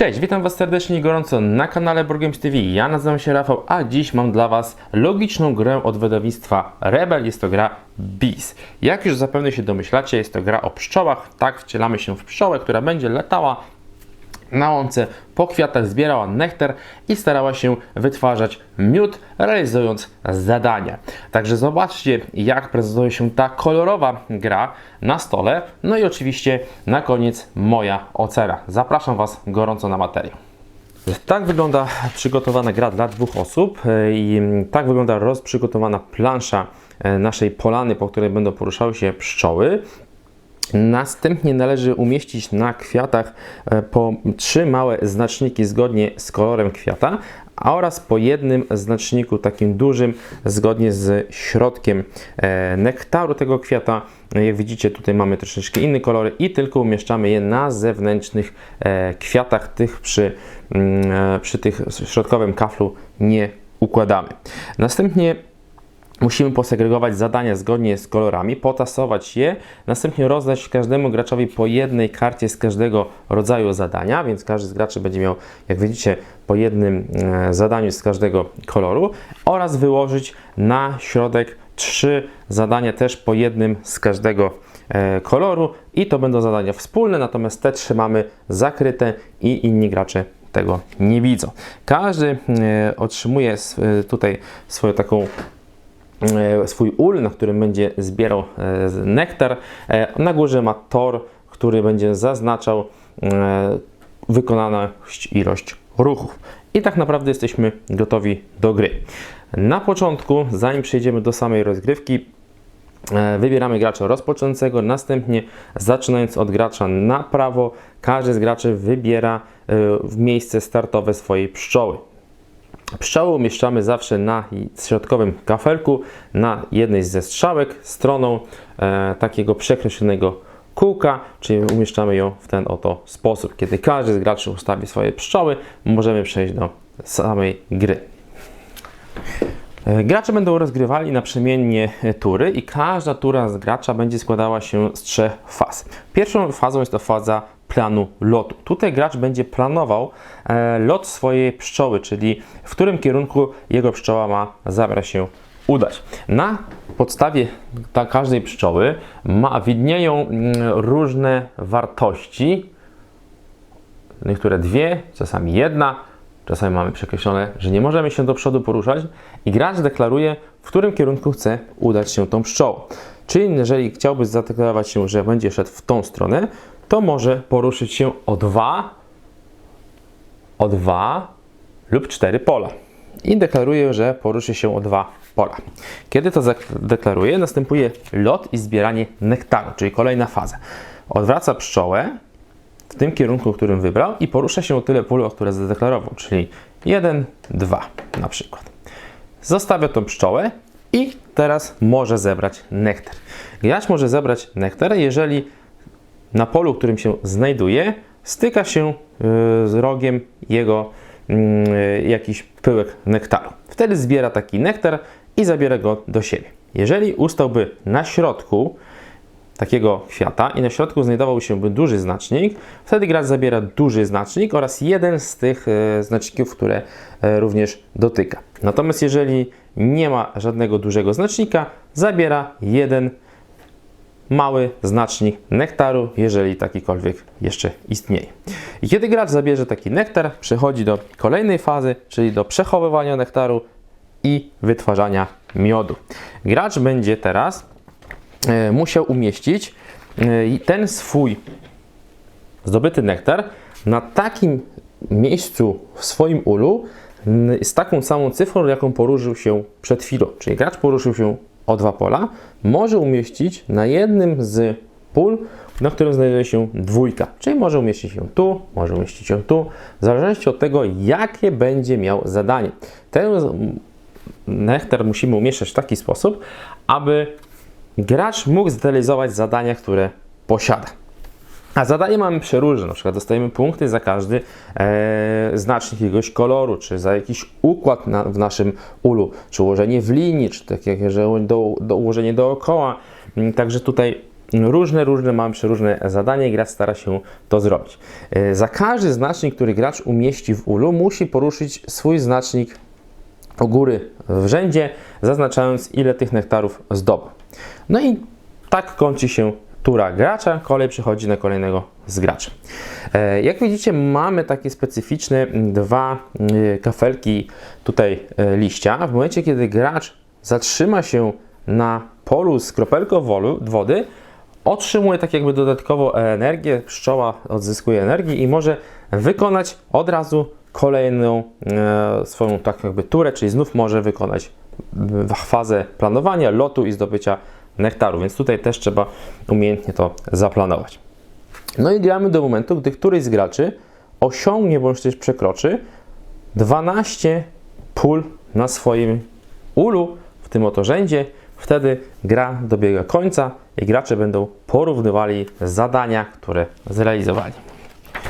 Cześć, witam Was serdecznie i gorąco na kanale Borgames TV. Ja nazywam się Rafał, a dziś mam dla Was logiczną grę od wydawnictwa Rebel. Jest to gra Bees. Jak już zapewne się domyślacie, jest to gra o pszczołach. Tak, wcielamy się w pszczołę, która będzie latała na łące po kwiatach, zbierała nektar i starała się wytwarzać miód, realizując zadania. Także zobaczcie, jak prezentuje się ta kolorowa gra na stole. No i oczywiście na koniec moja ocena. Zapraszam Was gorąco na materiał. Tak wygląda przygotowana gra dla dwóch osób e, i tak wygląda rozprzygotowana plansza e, naszej polany, po której będą poruszały się pszczoły. Następnie należy umieścić na kwiatach e, po trzy małe znaczniki zgodnie z kolorem kwiata oraz po jednym znaczniku takim dużym zgodnie z środkiem e, nektaru tego kwiata. Jak widzicie tutaj mamy troszeczkę inny kolor i tylko umieszczamy je na zewnętrznych e, kwiatach, tych przy, mm, przy tych środkowym kaflu nie układamy. Następnie Musimy posegregować zadania zgodnie z kolorami, potasować je, następnie rozdać każdemu graczowi po jednej karcie z każdego rodzaju zadania, więc każdy z graczy będzie miał, jak widzicie, po jednym e, zadaniu z każdego koloru oraz wyłożyć na środek trzy zadania też po jednym z każdego e, koloru i to będą zadania wspólne, natomiast te trzy mamy zakryte i inni gracze tego nie widzą. Każdy e, otrzymuje tutaj swoją taką swój ul, na którym będzie zbierał e, nektar. E, na górze ma tor, który będzie zaznaczał wykonaną ilość ruchów. I tak naprawdę jesteśmy gotowi do gry. Na początku, zanim przejdziemy do samej rozgrywki, Wybieramy gracza rozpoczynającego, następnie zaczynając od gracza na prawo, każdy z graczy wybiera miejsce startowe swojej pszczoły. Pszczoły umieszczamy zawsze na środkowym kafelku, na jednej ze strzałek, stroną e, takiego przekreślonego kółka, czyli umieszczamy ją w ten oto sposób. Kiedy każdy z graczy ustawi swoje pszczoły, możemy przejść do samej gry. E, gracze będą rozgrywali naprzemiennie tury i każda tura z gracza będzie składała się z trzech faz. Pierwszą fazą jest to faza planu lotu. Tutaj gracz będzie planował e, lot swojej pszczoły, czyli w którym kierunku jego pszczoła ma zabrać się udać. Na podstawie ta każdej pszczoły ma, widnieją mm, różne wartości, niektóre dwie, czasami jedna, czasami mamy przekreślone, że nie możemy się do przodu poruszać i gracz deklaruje, w którym kierunku chce udać się tą pszczołą. Czyli jeżeli chciałby zadeklarować się, że będzie szedł w tą stronę, to może poruszyć się o dwa, o dwa lub cztery pola. I deklaruje, że poruszy się o dwa pola. Kiedy to deklaruje, następuje lot i zbieranie nektaru, czyli kolejna faza. Odwraca pszczołę w tym kierunku, którym wybrał i porusza się o tyle pól, o które zadeklarował, czyli 1, 2 na przykład. Zostawia tą pszczołę i teraz może zebrać nektar. Gracz może zebrać nektar, jeżeli na polu, którym się znajduje, styka się y, z rogiem jego y, jakiś pyłek nektaru. Wtedy zbiera taki nektar i zabiera go do siebie. Jeżeli ustałby na środku takiego kwiata i na środku znajdował się duży znacznik, wtedy gracz zabiera duży znacznik oraz jeden z tych y, znaczników, które również dotyka. Natomiast jeżeli nie ma żadnego dużego znacznika, zabiera jeden mały znacznik nektaru, jeżeli takikolwiek jeszcze istnieje. I kiedy gracz zabierze taki nektar, przechodzi do kolejnej fazy, czyli do przechowywania nektaru i wytwarzania miodu. Gracz będzie teraz e, musiał umieścić e, ten swój zdobyty nektar na takim miejscu w swoim ulu z taką samą cyfrą, jaką poruszył się przed chwilą. Czyli gracz poruszył się o dwa pola, może umieścić na jednym z pól, na którym znajduje się dwójka. Czyli może umieścić ją tu, może umieścić ją tu, w zależności od tego, jakie będzie miał zadanie. Ten nektar musimy umieszczać w taki sposób, aby gracz mógł zrealizować zadania, które posiada. A zadanie mamy przeróżne, na przykład dostajemy punkty za każdy e, znacznik jakiegoś koloru, czy za jakiś układ na, w naszym ulu, czy ułożenie w linii, czy takie, że do, do, ułożenie dookoła. Mm, także tutaj różne, różne, mamy przeróżne zadania i gracz stara się to zrobić. E, Za każdy znacznik, który gracz umieści w ulu, musi poruszyć swój znacznik u góry w rzędzie, zaznaczając ile tych nektarów zdobył. No i tak kończy się tura gracza, kolej przechodzi na kolejnego z graczy. E, Jak widzicie, mamy takie specyficzne m, dwa e, kafelki tutaj e, liścia. W momencie, kiedy gracz zatrzyma się na polu z kropelką wody, otrzymuje tak jakby dodatkową energię, pszczoła odzyskuje energii i może wykonać od razu kolejną e, swoją tak jakby turę, czyli znów może wykonać fazę planowania, lotu i zdobycia nektaru, więc tutaj też trzeba umiejętnie to zaplanować. No i gramy do momentu, gdy któryś z graczy osiągnie bądź też przekroczy 12 pól na swoim ulu w tym oto rzędzie. Wtedy gra dobiega końca i gracze będą porównywali zadania, które zrealizowali.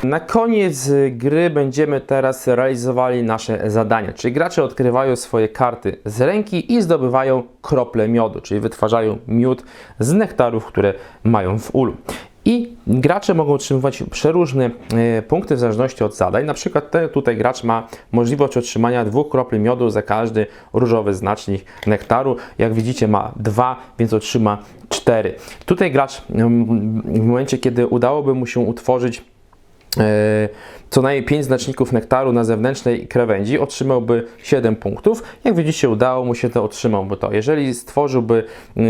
Na koniec gry będziemy teraz realizowali nasze zadania, czyli gracze odkrywają swoje karty z ręki i zdobywają krople miodu, czyli wytwarzają miód z nektarów, które mają w ulu. I gracze mogą otrzymywać przeróżne e, punkty w zależności od zadań. Na przykład te, tutaj gracz ma możliwość otrzymania dwóch kropli miodu za każdy różowy znacznik nektaru. Jak widzicie ma dwa, więc otrzyma cztery. Tutaj gracz mm, w momencie, kiedy udałoby mu się utworzyć co najmniej 5 znaczników nektaru na zewnętrznej krawędzi otrzymałby 7 punktów. Jak widzicie, udało mu się to, otrzymałby to. Jeżeli stworzyłby e,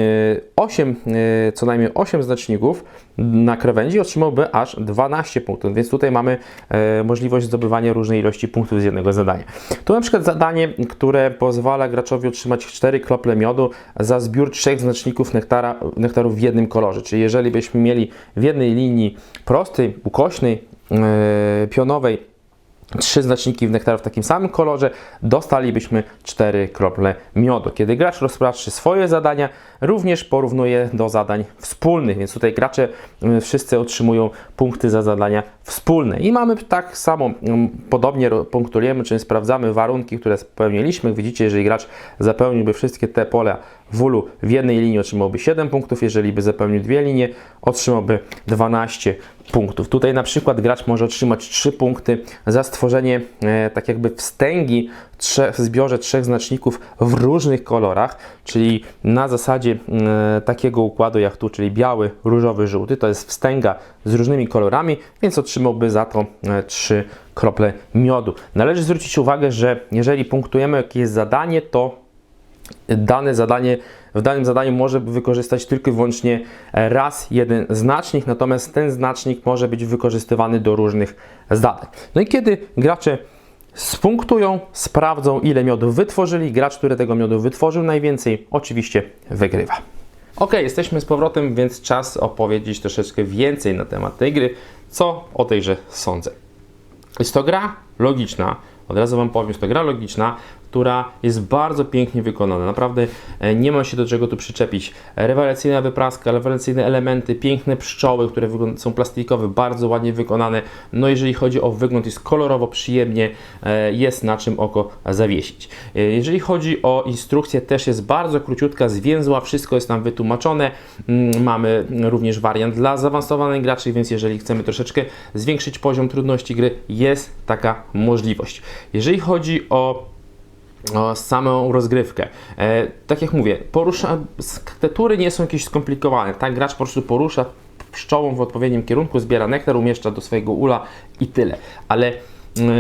8, e, co najmniej 8 znaczników na krawędzi, otrzymałby aż 12 punktów, więc tutaj mamy e, możliwość zdobywania różnej ilości punktów z jednego zadania. Tu na przykład zadanie, które pozwala graczowi otrzymać 4 krople miodu za zbiór trzech znaczników nektara, nektaru w jednym kolorze. Czyli jeżeli byśmy mieli w jednej linii prostej, ukośnej, e, pionowej. Trzy znaczniki w nektaru w takim samym kolorze, dostalibyśmy cztery krople miodu. Kiedy gracz rozpatrzy swoje zadania, również porównuje do zadań wspólnych, więc tutaj gracze y, wszyscy otrzymują punkty za zadania wspólne. I mamy tak samo, mm, podobnie punktujemy, czyli sprawdzamy warunki, które spełniliśmy. Widzicie, jeżeli gracz zapełniłby wszystkie te pola w ulu w jednej linii, otrzymałby 7 punktów, jeżeli by zapełnił dwie linie, otrzymałby 12 punktów. Tutaj na przykład gracz może otrzymać 3 punkty za stworzenie e, tak jakby wstęgi trzech, w zbiorze trzech znaczników w różnych kolorach, czyli na zasadzie e, takiego układu jak tu, czyli biały, różowy, żółty, to jest wstęga z różnymi kolorami, więc otrzymałby za to e, 3 krople miodu. Należy zwrócić uwagę, że jeżeli punktujemy jakieś zadanie, to dane zadanie, w danym zadaniu może wykorzystać tylko i wyłącznie raz jeden znacznik, natomiast ten znacznik może być wykorzystywany do różnych zadań. No i kiedy gracze spunktują, sprawdzą ile miodu wytworzyli, gracz, który tego miodu wytworzył najwięcej, oczywiście wygrywa. Ok, jesteśmy z powrotem, więc czas opowiedzieć troszeczkę więcej na temat tej gry, co o tej grze sądzę. Jest to gra logiczna. Od razu Wam powiem, jest to gra logiczna, która jest bardzo pięknie wykonana. Naprawdę e, nie ma się do czego tu przyczepić. Rewelacyjna wypraska, rewelacyjne elementy, piękne pszczoły, które są plastikowe, bardzo ładnie wykonane. No jeżeli chodzi o wygląd, jest kolorowo, przyjemnie, e, jest na czym oko zawiesić. E, Jeżeli chodzi o instrukcję, też jest bardzo króciutka, zwięzła, wszystko jest tam wytłumaczone. Mm, Mamy również wariant dla zaawansowanych graczy, więc jeżeli chcemy troszeczkę zwiększyć poziom trudności gry, jest taka możliwość. Jeżeli chodzi o o samą rozgrywkę. E, tak jak mówię, porusza, te tury nie są jakieś skomplikowane. Tak, gracz po prostu porusza pszczołą w odpowiednim kierunku, zbiera nektar, umieszcza do swojego ula i tyle. Ale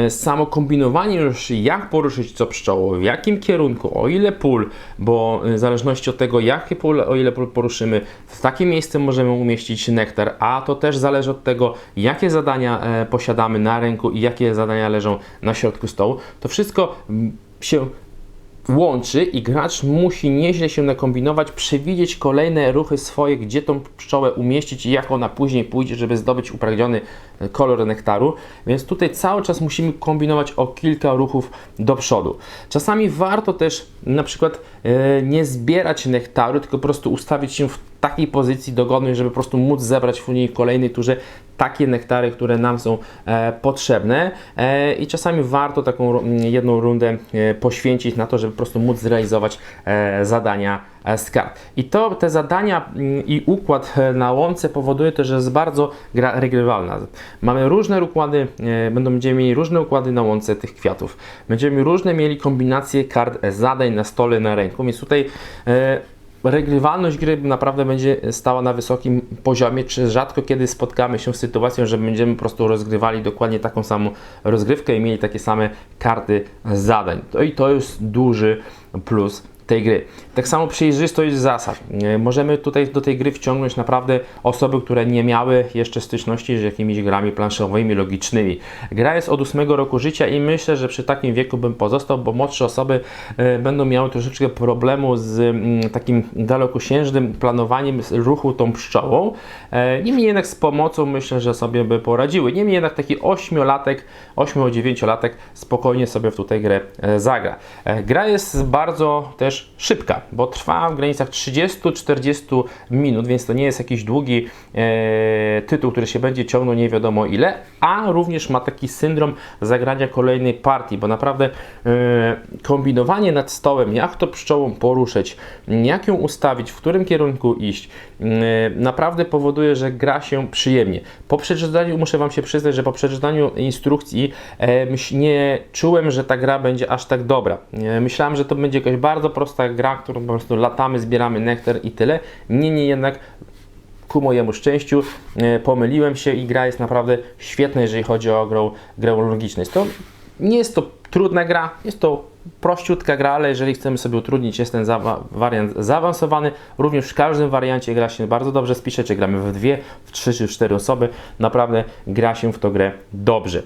e, samo kombinowanie już jak poruszyć co pszczołą, w jakim kierunku, o ile pól, bo e, w zależności od tego jakie pól, o ile pól poruszymy, w takie miejsce możemy umieścić nektar, a to też zależy od tego jakie zadania e, posiadamy na ręku i jakie zadania leżą na środku stołu. To wszystko mm, się łączy i gracz musi nieźle się nakombinować, przewidzieć kolejne ruchy swoje, gdzie tą pszczołę umieścić i jak ona później pójdzie, żeby zdobyć upragniony e, kolor nektaru. Więc tutaj cały czas musimy kombinować o kilka ruchów do przodu. Czasami warto też na przykład e, nie zbierać nektaru, tylko po prostu ustawić się w takiej pozycji dogodnej, żeby po prostu móc zebrać w w kolejnej turze takie nektary, które nam są e, potrzebne e, i czasami warto taką ru- jedną rundę e, poświęcić na to, żeby po prostu móc zrealizować e, zadania e, z kart. I to te zadania mm, i układ e, na łące powoduje też, że jest bardzo gra regrywalna. Mamy różne układy, e, będą będziemy mieli różne układy na łące tych kwiatów. Będziemy różne mieli kombinacje kart zadań na stole, na ręku, więc tutaj regrywalność gry naprawdę będzie stała na wysokim poziomie, czy rzadko kiedy spotkamy się z sytuacją, że będziemy po prostu rozgrywali dokładnie taką samą rozgrywkę i mieli takie same karty zadań. To i to jest duży plus tej gry. Tak samo przejrzystość zasad. E, Możemy tutaj do tej gry wciągnąć naprawdę osoby, które nie miały jeszcze styczności z jakimiś grami planszowymi, logicznymi. Gra jest od 8 roku życia i myślę, że przy takim wieku bym pozostał, bo młodsze osoby e, będą miały troszeczkę problemu z mm, takim dalekosiężnym planowaniem ruchu tą pszczołą. E, Niemniej jednak z pomocą myślę, że sobie by poradziły. Niemniej jednak taki 8-latek, 8-9-latek spokojnie sobie w tutaj grę zagra. Gra jest bardzo też szybka, bo trwa w granicach 30-40 minut, więc to nie jest jakiś długi e, tytuł, który się będzie ciągnął nie wiadomo ile, a również ma taki syndrom zagrania kolejnej partii, bo naprawdę e, kombinowanie nad stołem, jak to pszczołą poruszyć, jak ją ustawić, w którym kierunku iść, naprawdę powoduje, że gra się przyjemnie. Po przeczytaniu, muszę Wam się przyznać, że po przeczytaniu instrukcji e, nie czułem, że ta gra będzie aż tak dobra. E, myślałem, że to będzie jakaś bardzo prosta gra, którą po prostu latamy, zbieramy nektar i tyle. Niemniej jednak ku mojemu szczęściu e, pomyliłem się i gra jest naprawdę świetna, jeżeli chodzi o grę, grę logiczną. Jest to, nie jest to trudna gra, jest to prościutka gra, ale jeżeli chcemy sobie utrudnić, jest ten zawa- wariant zaawansowany. Również w każdym wariancie gra się bardzo dobrze spisze, czy gramy w dwie, w trzy czy w cztery osoby. Naprawdę gra się w tą grę dobrze.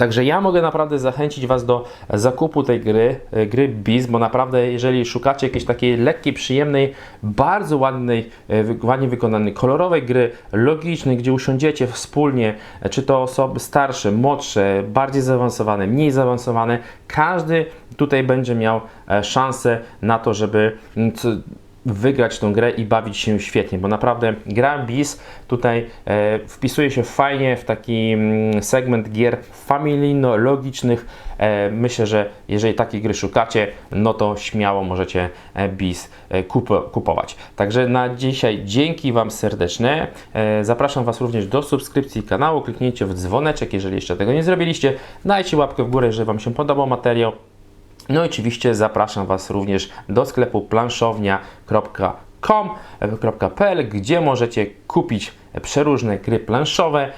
Także ja mogę naprawdę zachęcić Was do zakupu tej gry, e, gry Biz, bo naprawdę jeżeli szukacie jakiejś takiej lekkiej, przyjemnej, bardzo ładnej, e, ładnie wykonanej, kolorowej gry, logicznej, gdzie usiądziecie wspólnie, e, czy to osoby starsze, młodsze, bardziej zaawansowane, mniej zaawansowane, każdy tutaj będzie miał szansę na to, żeby wygrać tą grę i bawić się świetnie, bo naprawdę gra BIS tutaj e, wpisuje się fajnie w taki mm, segment gier familijno-logicznych. E, myślę, że jeżeli takiej gry szukacie, no to śmiało możecie e, BIS e, kupo, kupować. Także na dzisiaj dzięki Wam serdeczne. E, zapraszam Was również do subskrypcji kanału, kliknijcie w dzwoneczek, jeżeli jeszcze tego nie zrobiliście. Dajcie łapkę w górę, jeżeli Wam się podobał materiał. No i oczywiście zapraszam Was również do sklepu planszownia.com.pl, gdzie możecie kupić przeróżne gry planszowe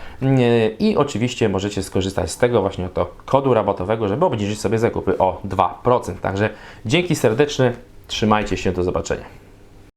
i oczywiście możecie skorzystać z tego właśnie oto kodu rabatowego, żeby obniżyć sobie zakupy o 2%. Także dzięki serdeczne, trzymajcie się, do zobaczenia.